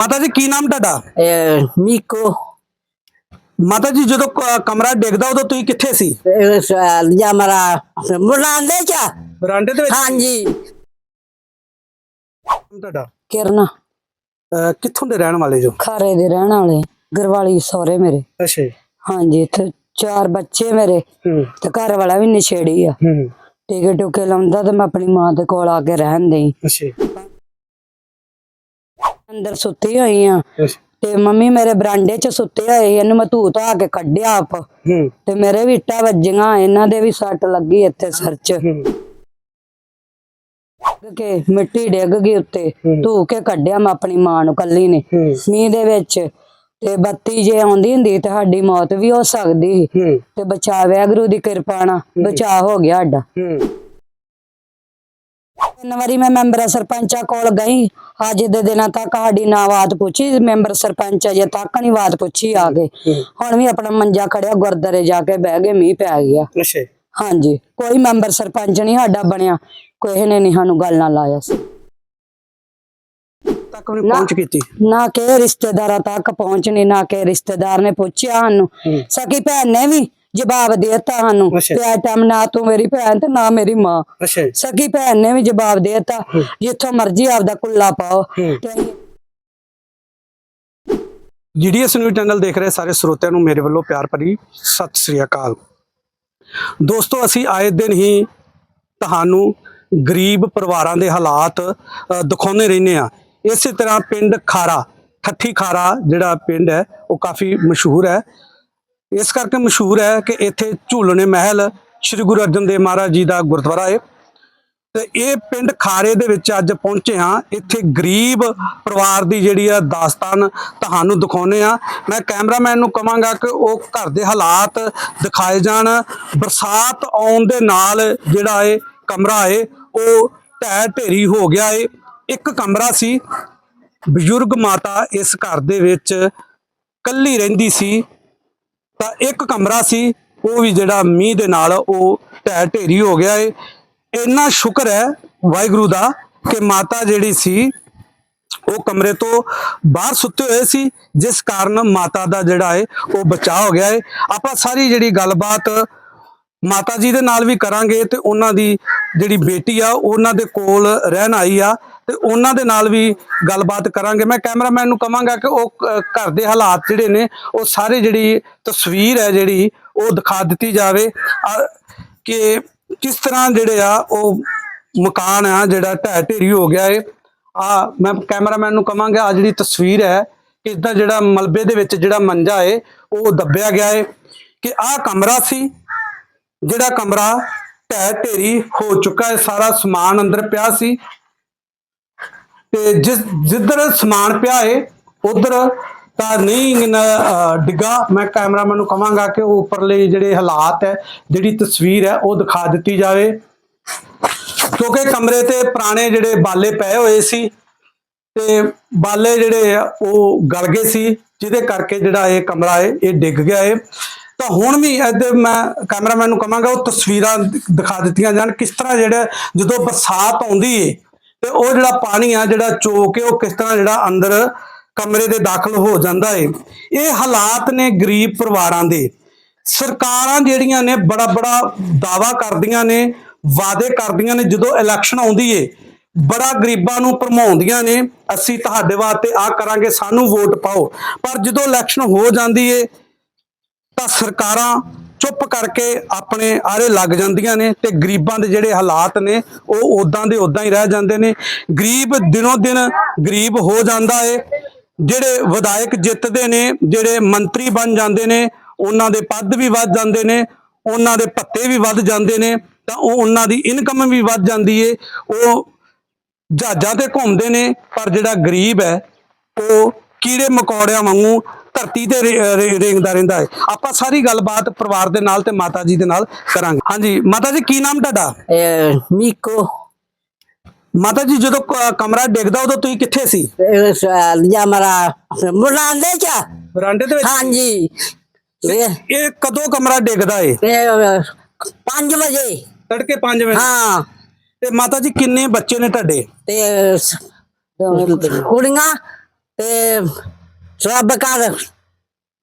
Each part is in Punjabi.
ਮਾਤਾ ਜੀ ਕੀ ਨਾਮ ਤੁਹਾਡਾ? ਇਹ ਮੀਕੋ। ਮਾਤਾ ਜੀ ਜਦੋਂ ਕ- ਕਮਰਾ ਡਿੱਗਦਾ ਉਦੋਂ ਤੁਸੀਂ ਕਿੱਥੇ ਸੀ? ਲਿਆ ਮਰਾ ਮੁਲਾਂਦੇ ਚਾ। ਬਰਾਂਡੇ ਦੇ ਵਿੱਚ? ਹਾਂਜੀ। ਤੁਹਾਡਾ? ਕਿਰਨ। ਅਹ ਕਿੱਥੋਂ ਦੇ ਰਹਿਣ ਵਾਲੇ ਜੋ? ਖਾਰੇ ਦੇ ਰਹਿਣ ਵਾਲੇ ਗਰਵਾਲੀ ਸਹੁਰੇ ਮੇਰੇ। ਅੱਛਾ ਹਾਂਜੀ ਇੱਥੇ ਚਾਰ ਬੱਚੇ ਮੇਰੇ ਹੂੰ। ਤੇ ਘਰ ਵਾਲਾ ਵੀ ਨਸ਼ੇੜੀ ਆ। ਹੂੰ। ਟਿਕੇ ਟੁਕੇ ਲਾਉਂਦਾ ਤੇ ਮੈਂ ਆਪਣੀ ਮਾਂ ਦੇ ਕੋਲ ਆ ਕੇ ਰਹਿਣ ਦੇਈ। ਅੱਛਾ ਅੰਦਰ ਸੁੱਤੀ ਹੋਈ ਆ। ਤੇ ਮੰਮੀ ਮੇਰੇ ਬਰਾਂਡੇ 'ਚ ਸੁੱਤੇ ਹੋਏ ਇਹਨੂੰ ਮੈਂ ਧੂ ਧਾ ਕੇ ਕੱਢਿਆ ਆਪ। ਤੇ ਮੇਰੇ ਵੀ ਇੱਟਾਂ ਵੱਜੀਆਂ ਇਹਨਾਂ ਦੇ ਵੀ ਸੱਟ ਲੱਗੀ ਇੱਥੇ ਸਿਰ 'ਚ। ਕਿ ਮਿੱਟੀ ਡਿੱਗ ਗਈ ਉੱਤੇ। ਧੂ ਕੇ ਕੱਢਿਆ ਮੈਂ ਆਪਣੀ ਮਾਂ ਨੂੰ ਕੱਲੀ ਨੇ। ਮੀਂਹ ਦੇ ਵਿੱਚ ਤੇ ਬੱਤੀ ਜੇ ਆਉਂਦੀ ਹੁੰਦੀ ਤੇ ਸਾਡੀ ਮੌਤ ਵੀ ਹੋ ਸਕਦੀ ਤੇ ਬਚਾ ਵੈਗਰੂ ਦੀ ਕਿਰਪਾ ਨਾਲ। ਬਚਾ ਹੋ ਗਿਆ ਸਾਡਾ। ਤਿੰਨ ਵਾਰੀ ਮੈਂ ਮੈਂਬਰ ਸਰਪੰਚਾ ਕੋਲ ਗਈ ਅੱਜ ਦੇ ਦਿਨਾਂ ਤੱਕ ਸਾਡੀ ਨਾ ਬਾਤ ਪੁੱਛੀ ਮੈਂਬਰ ਸਰਪੰਚ ਅਜੇ ਤੱਕ ਨਹੀਂ ਬਾਤ ਪੁੱਛੀ ਆ ਕੇ। ਹੁਣ ਵੀ ਆਪਣਾ ਮੰਜਾ ਖੜਿਆ ਗੁਰਦਾਰੇ ਜਾ ਕੇ ਬਹਿ ਗਏ ਮੀਂਹ ਪੈ ਗਿਆ। ਅੱਛਾ ਹਾਂਜੀ ਕੋਈ ਮੈਂਬਰ ਸਰਪੰਚ ਨਹੀਂ ਸਾਡਾ ਬਣਿਆ ਕੋਈ ਨੇ ਨਹੀਂ ਸਾਨੂੰ ਗੱਲ ਨਾਲ ਲਾਇਆ ਸੀ। ਤੱਕ ਵੀ ਪਹੁੰਚ ਕੀਤੀ। ਨਾ ਕਿ ਰਿਸ਼ਤੇਦਾਰਾਂ ਤੱਕ ਪਹੁੰਚਣੀ ਨਾ ਕਿ ਰਿਸ਼ਤੇਦਾਰ ਨੇ ਪੁੱਛਿਆ ਸਾਨੂੰ। ਸਕੀ ਭੈਣ ਨੇ ਵੀ ਜਵਾਬ ਦਿੱਤਾ ਸਾਨੂੰ। ਅੱਛਾ। ਤੇ ਆ ਟਾਈਮ ਨਾ ਤੂੰ ਮੇਰੀ ਭੈਣ ਤੇ ਨਾ ਮੇਰੀ ਮਾਂ। ਅੱਛਾ ਸਕੀ ਭੈਣ ਨੇ ਵੀ ਜਵਾਬ ਦਿੱਤਾ। ਜਿੱਥੋਂ ਮਰਜ਼ੀ ਆਪਦਾ ਕੁੱਲਾ ਪਾਓ। ਹੂੰ। ਤੇ ਅਸੀਂ ਜੀਡੀਐਸ ਨਿਊਜ਼ ਚੈਨਲ ਦੇਖ ਰਹੇ ਸਾਰੇ ਸਰੋਤਿਆਂ ਨੂੰ ਮੇਰੇ ਵੱਲੋਂ ਪਿਆਰ ਭਰੀ ਸਤਿ ਸ੍ਰੀ ਅਕਾਲ। ਦੋਸਤੋ ਅਸੀਂ ਆਏ ਦਿਨ ਹੀ ਤੁਹਾਨੂੰ ਗਰੀਬ ਪਰਿਵਾਰਾਂ ਦੇ ਹਾਲਾਤ ਅ, ਦਿਖਾਉਂਦੇ ਰਹਿੰਦੇ ਆ ਇਸੇ ਤਰ੍ਹਾਂ ਪਿੰਡ ਖਾਰਾ ਠੱਠੀ ਖਾਰਾ ਜਿਹੜਾ ਪਿੰਡ ਹੈ ਉਹ ਕਾਫੀ ਮਸ਼ਹੂਰ ਹੈ। ਇਸ ਕਰਕੇ ਮਸ਼ਹੂਰ ਹੈ ਕਿ ਇੱਥੇ ਝੂਲਣੇ ਮਹਿਲ ਸ੍ਰੀ ਗੁਰੂ ਅਰਜਨ ਦੇਵ ਮਹਾਰਾਜ ਜੀ ਦਾ ਗੁਰਦੁਆਰਾ ਹੈ। ਤੇ ਇਹ ਪਿੰਡ ਖਾਰੇ ਦੇ ਵਿੱਚ ਅੱਜ ਪਹੁੰਚੇ ਹਾਂ। ਇੱਥੇ ਗਰੀਬ ਪਰਿਵਾਰ ਦੀ ਜਿਹੜੀ ਆ ਦਾਸਤਾਨ ਤੁਹਾਨੂੰ ਦਿਖਾਉਨੇ ਆ ਮੈਂ ਕੈਮਰਾਮੈਨ ਨੂੰ ਕਹਾਂਗਾ ਕਿ ਉਹ ਘਰ ਦੇ ਹਾਲਾਤ ਦਿਖਾਏ ਜਾਣ। ਬਰਸਾਤ ਆਉਣ ਦੇ ਨਾਲ ਜਿਹੜਾ ਇਹ ਕਮਰਾ ਏ ਉਹ ਢਹਿ ਢੇਰੀ ਹੋ ਗਿਆ ਏ ਇੱਕ ਕਮਰਾ ਸੀ। ਬਜ਼ੁਰਗ ਮਾਤਾ ਇਸ ਘਰ ਦੇ ਵਿੱਚ ਕੱਲੀ ਰਹਿੰਦੀ ਸੀ। ਤਾਂ ਇੱਕ ਕਮਰਾ ਸੀ, ਉਹ ਵੀ ਜਿਹੜਾ ਮੀਂਹ ਦੇ ਨਾਲ ਉਹ ਢਹਿ ਢੇਰੀ ਹੋ ਗਿਆ ਏ। ਇੰਨਾ ਸ਼ੁਕਰ ਹੈ ਵਾਹਿਗੁਰੂ ਦਾ ਕਿ ਮਾਤਾ ਜਿਹੜੀ ਸੀ, ਉਹ ਕਮਰੇ ਤੋਂ ਬਾਹਰ ਸੁੱਤੇ ਹੋਏ ਸੀ, ਜਿਸ ਕਾਰਨ ਮਾਤਾ ਦਾ ਜਿਹੜਾ ਹੈ ਉਹ ਬਚਾਅ ਹੋ ਗਿਆ ਏ। ਆਪਾਂ ਸਾਰੀ ਜਿਹੜੀ ਗੱਲਬਾਤ ਮਾਤਾ ਜੀ ਦੇ ਨਾਲ ਵੀ ਕਰਾਂਗੇ ਤੇ ਉਹਨਾਂ ਦੀ ਜਿਹੜੀ ਬੇਟੀ ਆ ਉਹਨਾਂ ਦੇ ਕੋਲ ਰਹਿਣ ਆਈ ਆ ਤੇ ਉਹਨਾਂ ਦੇ ਨਾਲ ਵੀ ਗੱਲਬਾਤ ਕਰਾਂਗੇ। ਮੈਂ ਕੈਮਰਾਮੈਨ ਨੂੰ ਕਹਾਂਗਾ ਕਿ ਉਹ ਘਰ ਦੇ ਹਾਲਾਤ ਜਿਹੜੇ ਨੇ ਉਹ ਸਾਰੇ ਜਿਹੜੀ ਤਸਵੀਰ ਹੈ ਜਿਹੜੀ ਉਹ ਦਿਖਾ ਦਿੱਤੀ ਜਾਵੇ। ਅ, ਕਿ ਕਿਸ ਤਰ੍ਹਾਂ ਜਿਹੜੇ ਆ ਉਹ ਮਕਾਨ ਆ ਜਿਹੜਾ ਢਹਿ ਢੇਰੀ ਹੋ ਗਿਆ ਏ। ਆ ਮੈਂ ਕੈਮਰਾਮੈਨ ਨੂੰ ਕਹਾਂਗਾ ਆ ਜਿਹੜੀ ਤਸਵੀਰ ਹੈ ਕਿ ਇਦਾਂ ਜਿਹੜਾ ਮਲਬੇ ਦੇ ਵਿੱਚ ਜਿਹੜਾ ਮੰਜਾ ਏ ਉਹ ਦੱਬਿਆ ਗਿਆ ਏ। ਕਿ ਆਹ ਕਮਰਾ ਸੀ ਜਿਹੜਾ ਕਮਰਾ ਢਹਿ ਢੇਰੀ ਹੋ ਚੁੱਕਾ ਹੈ, ਸਾਰਾ ਸਮਾਨ ਅੰਦਰ ਪਿਆ ਸੀ। ਤੇ ਜਿਸ ਜਿੱਧਰ ਸਮਾਨ ਪਿਆ ਏ, ਉਧਰ ਤਾਂ ਨਹੀਂ ਡਿੱਗਾ। ਮੈਂ ਕੈਮਰਾਮੈਨ ਨੂੰ ਕਹਾਂਗਾ ਕਿ ਉਹ ਉੱਪਰਲੇ ਜਿਹੜੇ ਹਾਲਾਤ ਹੈ, ਜਿਹੜੀ ਤਸਵੀਰ ਹੈ, ਉਹ ਦਿਖਾ ਦਿੱਤੀ ਜਾਵੇ। ਕਿਉਂਕਿ ਕਮਰੇ ਤੇ ਪੁਰਾਣੇ ਜਿਹੜੇ ਬਾਲੇ ਪਏ ਹੋਏ ਸੀ, ਤੇ ਬਾਲੇ ਜਿਹੜੇ ਉਹ ਗਲ ਗਏ ਸੀ, ਜਿਹਦੇ ਕਰਕੇ ਜਿਹੜਾ ਇਹ ਕਮਰਾ ਹੈ ਇਹ ਡਿੱਗ ਗਿਆ ਹੈ ਤਾਂ ਹੁਣ ਵੀ ਇਹਦੇ ਮੈਂ ਕੈਮਰਾਮੈਨ ਨੂੰ ਕਹਾਂਗਾ ਉਹ ਤਸਵੀਰਾਂ ਦਿਖਾ ਦਿੱਤੀਆਂ ਜਾਣ ਕਿਸ ਤਰ੍ਹਾਂ ਜਿਹੜਾ ਜਦੋਂ ਬਰਸਾਤ ਆਉਂਦੀ ਏ ਤੇ ਉਹ ਜਿਹੜਾ ਪਾਣੀ ਆ, ਜਿਹੜਾ ਚੋ ਕੇ ਉਹ ਕਿਸ ਤਰ੍ਹਾਂ ਜਿਹੜਾ ਅੰਦਰ ਕਮਰੇ ਦੇ ਦਾਖਲ ਹੋ ਜਾਂਦਾ ਏ। ਇਹ ਹਾਲਾਤ ਨੇ ਗਰੀਬ ਪਰਿਵਾਰਾਂ ਦੇ। ਸਰਕਾਰਾਂ ਜਿਹੜੀਆਂ ਨੇ ਬੜਾ ਬੜਾ ਦਾਵਾ ਕਰਦੀਆਂ ਨੇ, ਵਾਅਦੇ ਕਰਦੀਆਂ ਨੇ, ਜਦੋਂ ਇਲੈਕਸ਼ਨ ਆਉਂਦੀ ਏ, ਬੜਾ ਗਰੀਬਾਂ ਨੂੰ ਭਰਮਾਉਂਦੀਆਂ ਨੇ, ਅਸੀਂ ਤੁਹਾਡੇ ਵਾਸਤੇ ਆ ਕਰਾਂਗੇ, ਸਾਨੂੰ ਵੋਟ ਪਾਓ। ਪਰ ਜਦੋਂ ਇਲੈਕਸ਼ਨ ਹੋ ਜਾਂਦੀ ਏ ਤਾਂ ਸਰਕਾਰਾਂ ਚੁੱਪ ਕਰਕੇ ਆਪਣੇ ਆਰੇ ਲੱਗ ਜਾਂਦੀਆਂ ਨੇ ਤੇ ਗਰੀਬਾਂ ਦੇ ਜਿਹੜੇ ਹਾਲਾਤ ਨੇ, ਉਹ ਉਦਾਂ ਦੇ ਉਦਾਂ ਹੀ ਰਹਿ ਜਾਂਦੇ ਨੇ। ਗਰੀਬ ਦਿਨੋਂ ਦਿਨ ਗਰੀਬ ਹੋ ਜਾਂਦਾ ਏ। ਜਿਹੜੇ ਵਿਧਾਇਕ ਜਿੱਤਦੇ ਨੇ, ਜਿਹੜੇ ਮੰਤਰੀ ਬਣ ਜਾਂਦੇ ਨੇ, ਉਹਨਾਂ ਦੇ ਪਦ ਵੀ ਵੱਧ ਜਾਂਦੇ ਨੇ, ਉਹਨਾਂ ਦੇ ਭੱਤੇ ਵੀ ਵੱਧ ਜਾਂਦੇ ਨੇ, ਤਾਂ ਉਹ ਉਹਨਾਂ ਦੀ ਇਨਕਮ ਵੀ ਵੱਧ ਜਾਂਦੀ ਏ। ਉਹ ਜਹਾਜ਼ਾਂ ਤੇ ਘੁੰਮਦੇ ਨੇ, ਪਰ ਜਿਹੜਾ ਗਰੀਬ ਹੈ, ਉਹ ਕੀੜੇ ਮਕੌੜਿਆਂ ਵਾਂਗੂ ਧਰਤੀ ਤੇ ਰੇਂਗਦਾ ਰਹਿੰਦਾ ਹੈ। ਆਪਾਂ ਸਾਰੀ ਗੱਲਬਾਤ ਪਰਿਵਾਰ ਦੇ ਨਾਲ ਤੇ ਮਾਤਾ ਜੀ ਦੇ ਨਾਲ ਕਰਾਂਗੇ। ਹਾਂਜੀ ਮਾਤਾ ਜੀ ਕੀ ਨਾਮ ਤੁਹਾਡਾ? ਇਹ ਮੀਕੋ। ਮਾਤਾ ਜੀ ਜਦੋਂ ਕਮਰਾ ਡਿੱਗਦਾ ਉਦੋਂ ਤੁਸੀਂ ਕਿੱਥੇ ਸੀ? ਲਿਆ ਮਰਾ ਮੁਲਾਂਦੇ ਚਾ ਬਰਾਂਡੇ ਦੇ ਵਿੱਚ? ਹਾਂਜੀ। ਇਹ ਕਦੋਂ ਕਮਰਾ ਡਿੱਗਦਾ ਏ? 5 ਵਜੇ। ਤੜਕੇ 5 ਵਜੇ? ਹਾਂ। ਤੇ ਮਾਤਾ ਜੀ ਕਿੰਨੇ ਬੱਚੇ ਨੇ ਤੁਹਾਡੇ? ਤੇ ਕੁੜੀਆਂ ਤੇ ਰੱਬ ਕਰ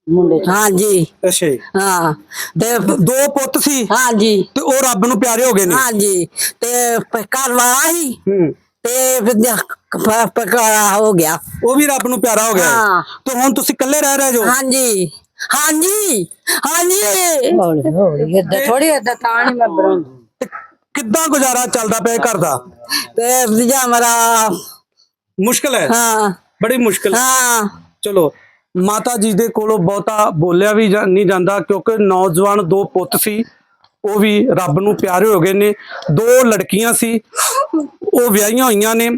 ਮੁੰਡੇ ਹਾਂਜੀ। ਅੱਛਾ ਜੀ। ਹਾਂ। ਤੇ ਦੋ ਪੁੱਤ ਸੀ। ਹਾਂਜੀ। ਤੇ ਉਹ ਰੱਬ ਨੂੰ ਪਿਆਰੇ ਹੋ ਗਏ ਨੇ। ਹਾਂਜੀ। ਤੇ ਘਰ ਵਾਲਾ ਹੀ ਹੂੰ। ਤੇ ਜ- ਪਕਾਰਾ ਹੋ ਗਿਆ। ਉਹ ਵੀ ਰੱਬ ਨੂੰ ਪਿਆਰਾ ਹੋ ਗਿਆ। ਹਾਂ। ਤੇ ਹੁਣ ਤੁਸੀਂ ਇਕੱਲੇ ਰਹਿ ਰਹੇ ਜੋ? ਹਾਂਜੀ। ਹਾਂਜੀ। ਹਾਂਜੀ। ਹੌਲੀ ਹੌਲੀ। ਏਦਾਂ ਥੋੜੀ ਏਦਾਂ ਤਾਂ ਨਹੀਂ ਮੈਂ ਬਣਾਉਂਦੀ। ਤੇ ਕਿੱਦਾਂ ਗੁਜ਼ਾਰਾ ਚੱਲਦਾ ਪਿਆ ਇਹ ਘਰ ਦਾ? ਤੇ ਵਿਜਾ ਮਰਾ ਮੁਸ਼ਕਲ ਹੈ। ਹਾਂ। ਬੜੀ ਮੁਸ਼ਕਲ। ਹਾਂ। ਚਲੋ, ਮਾਤਾ ਜੀ ਦੇ ਕੋਲੋਂ ਬਹੁਤਾ ਬੋਲਿਆ ਵੀ ਨਹੀਂ ਜਾਂਦਾ ਕਿਉਂਕਿ ਨੌਜਵਾਨ ਦੋ ਪੁੱਤ ਸੀ, ਉਹ ਵੀ ਰੱਬ ਨੂੰ ਪਿਆਰੇ ਹੋ ਗਏ ਨੇ। ਦੋ ਲੜਕੀਆਂ ਸੀ, ਉਹ ਵਿਆਹੀਆਂ ਹੋਈਆਂ ਨੇ।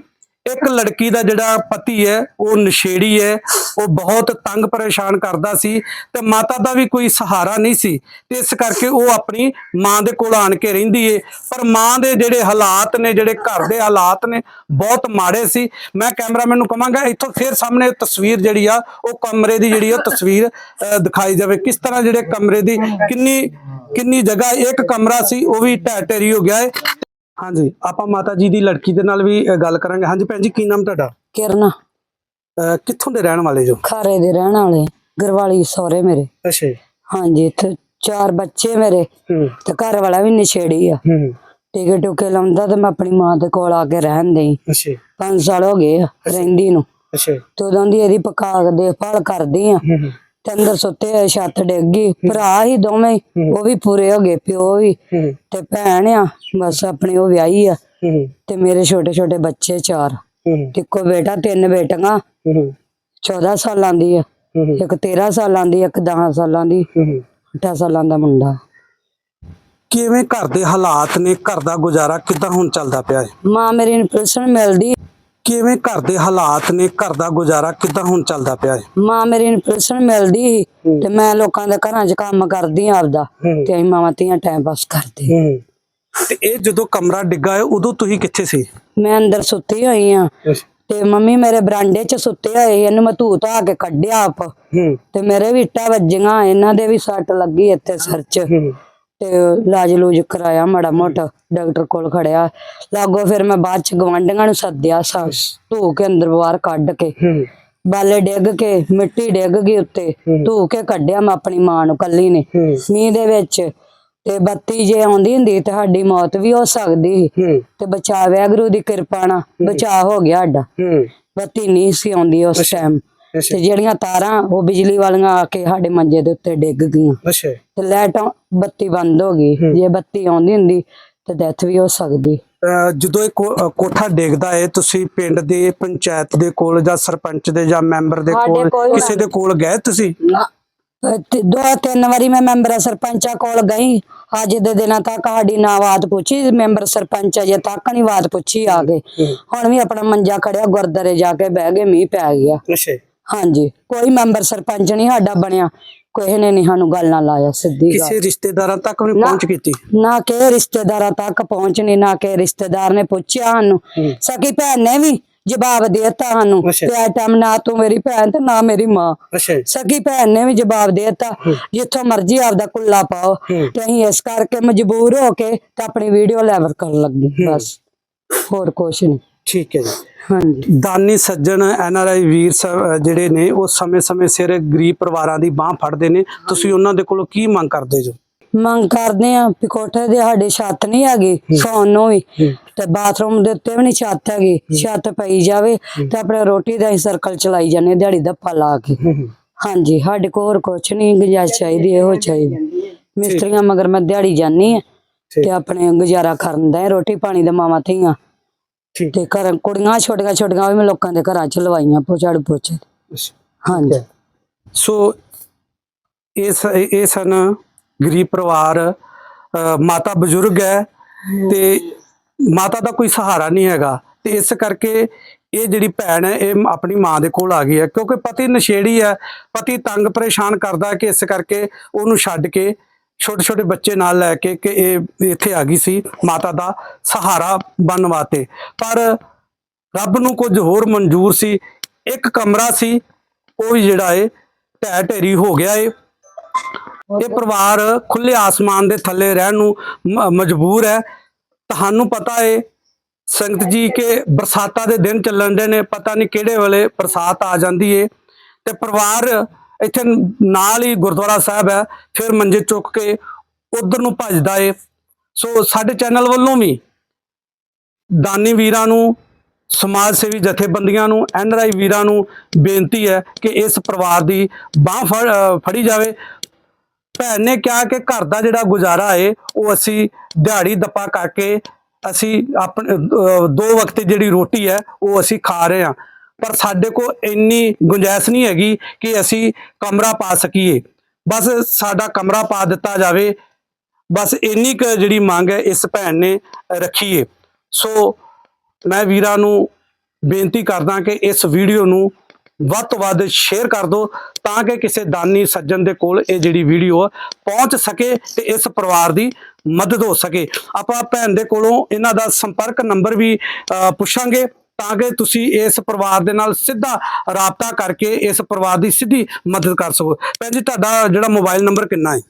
ਇੱਕ ਲੜਕੀ ਦਾ ਜਿਹੜਾ ਪਤੀ ਹੈ ਉਹ ਨਸ਼ੇੜੀ ਹੈ ਉਹ ਬਹੁਤ ਤੰਗ ਪਰੇਸ਼ਾਨ ਕਰਦਾ ਸੀ ਤੇ ਮਾਤਾ ਦਾ ਵੀ ਕੋਈ ਸਹਾਰਾ ਨਹੀਂ ਸੀ ਤੇ ਇਸ ਕਰਕੇ ਉਹ ਆਪਣੀ ਮਾਂ ਦੇ ਕੋਲ ਆਣ ਕੇ ਰਹਿੰਦੀ ਏ। ਪਰ ਮਾਂ ਦੇ ਜਿਹੜੇ ਹਾਲਾਤ ਨੇ ਜਿਹੜੇ ਘਰ ਦੇ ਹਾਲਾਤ ਨੇ ਬਹੁਤ ਮਾੜੇ ਸੀ। ਮੈਂ ਕੈਮਰਾਮੈਨ ਨੂੰ ਕਹਾਂਗਾ ਇੱਥੋਂ ਫੇਰ ਸਾਹਮਣੇ ਤਸਵੀਰ ਜਿਹੜੀ ਆ ਉਹ ਕਮਰੇ ਦੀ ਜਿਹੜੀ ਆ ਤਸਵੀਰ ਅਹ, ਦਿਖਾਈ ਜਾਵੇ। ਕਿਸ ਤਰ੍ਹਾਂ ਜਿਹੜੇ ਕਮਰੇ ਦੀ ਕਿੰਨੀ ਕਿੰਨੀ ਜਗ੍ਹਾ ਇੱਕ ਕਮਰਾ ਸੀ ਉਹ ਵੀ ਢਹਿ ਢੇਰੀ ਹੋ ਗਿਆ ਹੈ ਹਾਂਜੀ ਆਪਾਂ ਮਾਤਾ ਜੀ ਦੀ ਲੜਕੀ ਦੇ ਨਾਲ ਵੀ ਗੱਲ ਕਰਾਂਗੇ। ਹਾਂਜੀ ਭੈਣ ਜੀ ਕੀ ਨਾਮ ਤੁਹਾਡਾ? ਕਿਰਨ। ਕਿੱਥੋਂ ਦੇ ਰਹਿਣ ਵਾਲੇ ਜੋ? ਖਾਰੇ ਦੇ ਰਹਿਣ ਵਾਲੇ ਗਰਵਾਲੀ ਸਹੁਰੇ ਮੇਰੇ। ਅੱਛਾ ਹਾਂਜੀ ਇੱਥੇ ਚਾਰ ਬੱਚੇ ਮੇਰੇ ਹੂੰ। ਤੇ ਘਰ ਵਾਲਾ ਵੀ ਨਸ਼ੇੜੀ ਆ। ਹੂੰ। ਟਿਕੇ ਟੁਕੇ ਲਾਉਂਦਾ ਤੇ ਮੈਂ ਆਪਣੀ ਮਾਂ ਦੇ ਕੋਲ ਆ ਕੇ ਰਹਿਣ ਦੇਈ। ਅੱਛਾ 5 ਸਾਲ ਹੋ ਗਏ ਆ ਰਹਿੰਦੀ ਨੂੰ। ਅੱਛਾ ਤੇ ਉਦੋਂ ਦੀ ਇਹਦੀ ਪਕਾ ਕੇ ਦੇਖਭਾਲ ਕਰਦੀ ਆ। ਹੂੰ। ਤੇ ਅੰਦਰ ਸੁੱਤੇ ਹੋਏ ਛੱਤ ਡਿੱਗ ਗਈ। ਭਰਾ ਹੀ ਦੋਵੇਂ ਹੀ, ਉਹ ਵੀ ਪੂਰੇ ਹੋ ਗਏ ਪਿਓ ਵੀ। ਹੂੰ। ਤੇ ਭੈਣ ਆ ਬਸ ਆਪਣੀ ਉਹ ਵਿਆਹੀ ਆ। ਹੂੰ। ਤੇ ਮੇਰੇ ਛੋਟੇ ਛੋਟੇ ਬੱਚੇ ਚਾਰ। ਹੂੰ। ਇੱਕੋ ਬੇਟਾ ਤਿੰਨ ਬੇਟੀਆਂ। ਹੂੰ। 14 ਸਾਲਾਂ ਦੀ ਆ। ਹੂੰ। ਇੱਕ 13 ਸਾਲਾਂ ਦੀ ਇੱਕ 10 ਸਾਲਾਂ ਦੀ। ਹੂੰ। 8 ਸਾਲਾਂ ਦਾ ਮੁੰਡਾ। ਕਿਵੇਂ ਘਰ ਦੇ ਹਾਲਾਤ ਨੇ? ਘਰ ਦਾ ਗੁਜ਼ਾਰਾ ਕਿੱਦਾਂ ਹੁਣ ਚੱਲਦਾ ਪਿਆ ਹੈ? ਮਾਂ ਮੇਰੀ ਨੂੰ ਪੈਨਸ਼ਨ ਮਿਲਦੀ। ਕਿਵੇਂ ਘਰ ਦੇ ਹਾਲਾਤ ਨੇ ਘਰ ਦਾ ਗੁਜ਼ਾਰਾ ਕਿੱਦਾਂ ਹੁਣ ਚੱਲਦਾ ਪਿਆ ਹੈ? ਮਾਂ ਮੇਰੀ ਨੂੰ ਪੈਨਸ਼ਨ ਮਿਲਦੀ ਸੀ ਤੇ ਮੈਂ ਲੋਕਾਂ ਦੇ ਘਰਾਂ 'ਚ ਕੰਮ ਕਰਦੀ ਆਂ ਆਪਦਾ ਹੂੰ। ਤੇ ਅਸੀਂ ਮਾਵਾਂ ਧੀਆਂ ਟਾਈਮ ਪਾਸ ਕਰਦੀ ਤੇ ਇਹ ਜਦੋਂ ਕਮਰਾ ਡਿੱਗਾ ਹੈ ਉਦੋਂ ਤੁਸੀਂ ਕਿੱਥੇ ਸੀ? ਮੈਂ ਅੰਦਰ ਸੁੱਤੀ ਹੋਈ ਆ ਤੇ ਮੰਮੀ ਮੇਰੇ ਬਰਾਂਡੇ 'ਚ ਸੁੱਤੇ ਹੋਏ ਸੀ, ਇਹਨੂੰ ਮੈਂ ਧੂ ਧਾ ਕੇ ਕੱਢਿਆ ਆਪ। ਹੂੰ। ਤੇ ਮੇਰੇ ਵੀ ਇੱਟਾਂ ਵੱਜੀਆਂ ਇਹਨਾਂ ਦੇ ਵੀ ਸੱਟ ਲੱਗੀ ਇੱਥੇ ਸਿਰ 'ਚ। ਹੂੰ। ਤੇ ਇਲਾਜ ਲੂਜ ਕਰਾਇਆ ਮਾੜਾ ਮੋਟਾ ਡਾਕਟਰ ਕੋਲ ਖੜਿਆ। ਲਾਗੋ ਫਿਰ ਮੈਂ ਬਾਅਦ ਚ ਗਵਾਂਢੀਆਂ ਨੂੰ ਸੱਦਿਆ ਸਾਸ ਧੂ ਕੇ ਅੰਦਰ ਬਾਹਰ ਕੱਢ ਕੇ। ਬਾਲੇ ਡਿੱਗ ਕੇ ਮਿੱਟੀ ਡਿੱਗ ਗਈ ਉੱਤੇ। ਧੂ ਕੇ ਕੱਢਿਆ ਮੈਂ ਆਪਣੀ ਮਾਂ ਨੂੰ ਕੱਲੀ ਨੇ। ਮੀਂਹ ਦੇ ਵਿੱਚ ਤੇ ਬੱਤੀ ਜੇ ਆਉਂਦੀ ਹੁੰਦੀ ਤੇ ਸਾਡੀ ਮੌਤ ਵੀ ਹੋ ਸਕਦੀ ਸੀ। ਤੇ ਬਚਾ ਵੈਗਰੂ ਦੀ ਕਿਰਪਾ ਨਾਲ ਬਚਾ ਹੋ ਗਿਆ ਸਾਡਾ। ਬੱਤੀ ਨਹੀਂ ਸੀ ਆਉਂਦੀ ਉਸ ਟਾਈਮ ਤੇ ਜਿਹੜੀਆਂ ਤਾਰਾਂ ਉਹ ਬਿਜਲੀ ਵਾਲੀਆਂ ਆ ਕੇ ਸਾਡੇ ਮੰਜੇ ਦੇ ਉੱਤੇ ਡਿੱਗ ਗਈਆਂ। ਅੱਛਾ। ਤੇ ਲਾਈਟ ਬੱਤੀ ਬੰਦ ਹੋ ਗਈ। ਜੇ ਬੱਤੀ ਆਉਂਦੀ ਹੁੰਦੀ ਤੇ ਡੈਥ ਵੀ ਹੋ ਸਕਦੀ। ਜਦੋਂ ਇਹ ਕੋਠਾ ਡੇਗਦਾ ਹੈ ਤੁਸੀਂ ਪਿੰਡ ਦੇ ਪੰਚਾਇਤ ਦੇ ਕੋਲ ਜਾਂ ਸਰਪੰਚ ਦੇ ਜਾਂ ਮੈਂਬਰ ਦੇ ਕੋਲ ਕਿਸੇ ਦੇ ਕੋਲ ਗਏ ਤੁਸੀਂ? ਦੋ ਤਿੰਨ ਵਾਰੀ ਮੈਂ ਮੈਂਬਰ ਸਰਪੰਚਾਂ ਕੋਲ ਗਈ। ਅੱਜ ਦੇ ਦਿਨਾਂ ਤੱਕ ਸਾਡੀ ਨਾ ਆਵਾਜ਼ ਪੁੱਛੀ ਮੈਂਬਰ ਸਰਪੰਚ ਅਜੇ ਤੱਕ ਨਹੀਂ ਆਵਾਜ਼ ਪੁੱਛੀ ਆ ਗਏ। ਹੁਣ ਵੀ ਆਪਣਾ ਮੰਜਾ ਖੜਿਆ ਗੁਰਦਾਰੇ ਜਾ ਕੇ ਬਹਿ ਗਏ ਮੀਂਹ ਪੈ ਗਿਆ। ਅੱਛਾ। ਹਾਂਜੀ। ਕੋਈ ਮੈਂਬਰ ਸਰਪੰਚ ਨਹੀਂ ਸਾਡਾ ਬਣਿਆ। ਕੋਈ ਨੇ ਨਹੀਂ ਸਾਨੂੰ ਗੱਲ ਨਾ ਲਾਇਆ ਸਿੱਧੀ ਗੱਲ। ਕਿਸੇ ਰਿਸ਼ਤੇਦਾਰਾਂ ਤੱਕ ਵੀ ਪਹੁੰਚ ਕੀਤੀ? ਨਾ ਕਿ ਰਿਸ਼ਤੇਦਾਰਾਂ ਤੱਕ ਪਹੁੰਚਣੀ ਨਾ ਕਿ ਰਿਸ਼ਤੇਦਾਰ ਨੇ ਪੁੱਛਿਆ ਸਾਨੂੰ। ਸਕੀ ਭੈਣ ਨੇ ਵੀ ਜਵਾਬ ਦਿੱਤਾ ਸਾਨੂੰ। ਤੇ ਆ ਟਾਈਮ ਨਾ ਤੂੰ ਮੇਰੀ ਭੈਣ ਤੇ ਨਾ ਮੇਰੀ ਮਾਂ। ਸਕੀ ਭੈਣ ਨੇ ਵੀ ਜਵਾਬ ਦੇ ਦਿੱਤਾ ਜਿੱਥੋਂ ਮਰਜ਼ੀ ਆਪਦਾ ਕੁੱਲਾ ਪਾਓ। ਤੇ ਅਸੀਂ ਇਸ ਕਰਕੇ ਮਜਬੂਰ ਹੋ ਕੇ ਤੇ ਆਪਣੀ ਵੀਡੀਓ ਲੈਵਰ ਕਰਨ ਲੱਗੇ। ਬਸ। ਹੋਰ ਕੁਛ ਨਹੀਂ ਠੀਕ ਹੈ ਜੀ। ਹਾਂਜੀ। ਦਾਨੀ ਸੱਜਣ ਐਨਆਰਆਈ ਵੀਰ ਸ- ਅਹ ਜਿਹੜੇ ਨੇ ਉਹ ਸਮੇਂ-ਸਮੇਂ ਸਿਰ ਗਰੀਬ ਪਰਿਵਾਰਾਂ ਦੀ ਬਾਹ ਫੜਦੇ ਨੇ। ਤੁਸੀਂ ਉਹਨਾਂ ਦੇ ਕੋਲੋਂ ਕੀ ਮੰਗ ਕਰਦੇ ਜੋ? ਮੰਗ ਕਰਦੇ ਆ ਵੀ ਕੋਠੇ ਦੇ ਸਾਡੇ ਛੱਤ ਨਹੀਂ ਹੈਗੀ ਸੌਣ ਨੂੰ ਵੀ। ਤੇ ਬਾਥਰੂਮ ਦੇ ਉੱਤੇ ਵੀ ਨਹੀਂ ਛੱਤ ਹੈਗੀ ਛੱਤ ਪਈ ਜਾਵੇ ਤੇ ਆਪਣੇ ਰੋਟੀ ਦਾ ਹੀ ਸਰਕਲ ਚਲਾਈ ਜਾਂਦੇ ਦਿਹਾੜੀ ਧੱਪਾ ਲਾ ਕੇ। ਹਾਂਜੀ ਸਾਡੇ ਕੋਲ ਹੋਰ ਕੁਛ ਨਹੀਂ ਗੁੰਜਾਇਸ਼ ਚਾਹੀਦੀ ਇਹੋ ਚਾਹੀਦੀ। ਮਿਸਤਰੀਆਂ ਮਗਰ ਮੈਂ ਦਿਹਾੜੀ ਜਾਨੀ ਆ। ਤੇ ਆਪਣੇ ਗੁਜ਼ਾਰਾ ਕਰਨ ਦਾ ਰੋਟੀ ਪਾਣੀ ਦੇ ਮਾਵਾਂ ਧੀਆਂ। ਠੀਕ ਤੇ ਘਰ ਕੁੜੀਆਂ ਛੋਟੀਆਂ ਛੋਟੀਆਂ ਉਹ ਵੀ ਮੈਂ ਲੋਕਾਂ ਦੇ ਘਰਾਂ ਚ ਲਵਾਈਆਂ ਪੋਚਾੜੂ ਪੋਚੇ। ਹਾਂਜੀ। ਸੋ ਇਸ ਇਹ ਸਨ ਗਰੀਬ ਪਰਿਵਾਰ ਮਾਤਾ ਬਜ਼ੁਰਗ ਹੈ ਤੇ ਮਾਤਾ ਦਾ ਕੋਈ ਸਹਾਰਾ ਨਹੀਂ ਹੈਗਾ। ਤੇ ਇਸ ਕਰਕੇ ਇਹ ਜਿਹੜੀ ਭੈਣ ਹੈ ਇਹ ਆਪਣੀ ਮਾਂ ਦੇ ਕੋਲ ਆ ਗਈ ਹੈ। ਕਿਉਂਕਿ ਪਤੀ ਨਸ਼ੇੜੀ ਹੈ ਪਤੀ ਤੰਗ ਪਰੇਸ਼ਾਨ ਕਰਦਾ ਕਿ ਇਸ ਕਰਕੇ ਉਹਨੂੰ ਛੱਡ ਕੇ ਛੋਟੇ ਛੋਟੇ ਬੱਚੇ ਨਾਲ ਲੈ ਕੇ ਕਿ ਇਹ ਇੱਥੇ ਆ ਗਈ ਸੀ ਮਾਤਾ ਦਾ ਸਹਾਰਾ ਬਣਨ ਵਾਸਤੇ। ਪਰ ਰੱਬ ਨੂੰ ਕੁਝ ਹੋਰ ਮਨਜ਼ੂਰ ਸੀ। ਇੱਕ ਕਮਰਾ ਸੀ, ਉਹ ਵੀ ਜਿਹੜਾ ਏ ਢਹਿ ਢੇਰੀ ਹੋ ਗਿਆ ਏ। ਇਹ ਪਰਿਵਾਰ ਖੁੱਲੇ ਆਸਮਾਨ ਦੇ ਥੱਲੇ ਰਹਿਣ ਨੂੰ ਮ- ਮਜਬੂਰ ਹੈ। ਤੁਹਾਨੂੰ ਪਤਾ ਏ, ਸੰਗਤ ਜੀ ਕਿ ਬਰਸਾਤਾਂ ਦੇ ਦਿਨ ਚੱਲਣ ਦੇ ਨੇ, ਪਤਾ ਨਹੀਂ ਕਿਹੜੇ ਵੇਲੇ ਬਰਸਾਤ ਆ ਜਾਂਦੀ ਏ। ਤੇ ਪਰਿਵਾਰ ਇੱਥੇ ਨਾਲ ਹੀ ਗੁਰਦੁਆਰਾ ਸਾਹਿਬ ਹੈ, ਫਿਰ ਮੰਜੇ ਚੁੱਕ ਕੇ ਉਧਰ ਨੂੰ ਭੱਜਦਾ ਏ। ਸੋ ਸਾਡੇ ਚੈਨਲ ਵੱਲੋਂ ਵੀ ਦਾਨੀ ਵੀਰਾਂ ਨੂੰ, ਸਮਾਜ ਸੇਵੀ ਜਥੇਬੰਦੀਆਂ ਨੂੰ ਐਨਆਰਆਈ ਵੀਰਾਂ ਨੂੰ ਬੇਨਤੀ ਹੈ ਕਿ ਇਸ ਪਰਿਵਾਰ ਦੀ ਬਾਹ ਫੜੀ ਜਾਵੇ। ਭੈਣ ਨੇ ਕਿਹਾ ਕਿ ਘਰ ਦਾ ਜਿਹੜਾ ਗੁਜ਼ਾਰਾ ਏ, ਉਹ ਅਸੀਂ ਦਿਹਾੜੀ ਦੱਪਾ ਕਰਕੇ ਅਸੀਂ ਆਪਣੇ ਦੋ ਵਕਤ ਜਿਹੜੀ ਰੋਟੀ ਹੈ, ਉਹ ਅਸੀਂ ਖਾ ਰਹੇ ਹਾਂ। ਪਰ ਸਾਡੇ ਕੋਲ ਇੰਨੀ ਗੁੰਜਾਇਸ਼ ਨਹੀਂ ਹੈਗੀ ਕਿ ਅਸੀਂ ਕਮਰਾ ਪਾ ਸਕੀਏ। ਬਸ ਸਾਡਾ ਕਮਰਾ ਪਾ ਦਿੱਤਾ ਜਾਵੇ। ਬਸ ਇੰਨੀ ਕੁ ਜਿਹੜੀ ਮੰਗ ਹੈ ਇਸ ਭੈਣ ਨੇ ਰੱਖੀ ਏ। ਸੋ ਮੈਂ ਵੀਰਾਂ ਨੂੰ ਬੇਨਤੀ ਕਰਦਾ ਕਿ ਇਸ ਵੀਡੀਓ ਨੂੰ ਵੱਧ ਤੋਂ ਵੱਧ ਸ਼ੇਅਰ ਕਰ ਦਿਓ ਤਾਂ ਕਿ ਕਿਸੇ ਦਾਨੀ ਸੱਜਣ ਦੇ ਕੋਲ ਇਹ ਜਿਹੜੀ ਵੀਡੀਓ ਪਹੁੰਚ ਸਕੇ ਤੇ ਇਸ ਪਰਿਵਾਰ ਦੀ ਮਦਦ ਹੋ ਸਕੇ। ਆਪਾਂ ਭੈਣ ਦੇ ਕੋਲੋਂ ਇਹਨਾਂ ਦਾ ਸੰਪਰਕ ਨੰਬਰ ਵੀ ਪੁੱਛਾਂਗੇ। ਤਾਂ ਕਿ ਤੁਸੀਂ ਇਸ ਪਰਿਵਾਰ ਦੇ ਨਾਲ ਸਿੱਧਾ ਰਾਬਤਾ ਕਰਕੇ ਇਸ ਪਰਿਵਾਰ ਦੀ ਸਿੱਧੀ ਮਦਦ ਕਰ ਸਕੋ। ਭੈਣ ਜੀ, ਤੁਹਾਡਾ ਜਿਹੜਾ ਮੋਬਾਈਲ ਨੰਬਰ ਕਿੰਨਾ ਹੈ?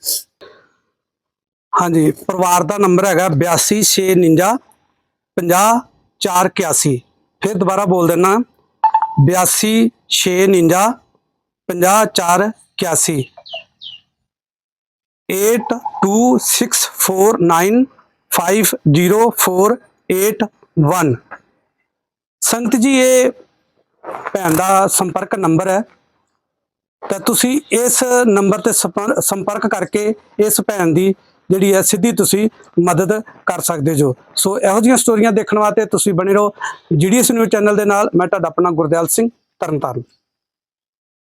ਹਾਂਜੀ, ਪਰਿਵਾਰ ਦਾ ਨੰਬਰ ਹੈਗਾ 8269 50481 ਫਿਰ ਦੁਬਾਰਾ ਬੋਲ ਦੇਣਾ 8269 50481 8264950481 ਸੰਗਤ ਜੀ, ਇਹ ਭੈਣ ਦਾ ਸੰਪਰਕ ਨੰਬਰ ਹੈ। ਤਾਂ ਤੁਸੀਂ ਇਸ ਨੰਬਰ ਤੇ ਸੰਪਰ- ਸੰਪਰਕ ਕਰਕੇ ਇਸ ਭੈਣ ਦੀ ਜਿਹੜੀ ਹੈ, ਸਿੱਧੀ ਤੁਸੀਂ ਮਦਦ ਕਰ ਸਕਦੇ ਜੋ। ਸੋ ਇਹੋ ਜਿਹੀਆਂ ਸਟੋਰੀਆਂ ਦੇਖਣ ਵਾਸਤੇ ਤੁਸੀਂ ਬਣੇ ਰਹੋ। ਜੀਡੀਐਸ ਨਿਊਜ਼ ਚੈਨਲ ਦੇ ਨਾਲ, ਮੈਂ ਤੁਹਾਡਾ ਆਪਣਾ ਗੁਰਦਿਆਲ ਸਿੰਘ ਤਰਨਤਾਰਨ।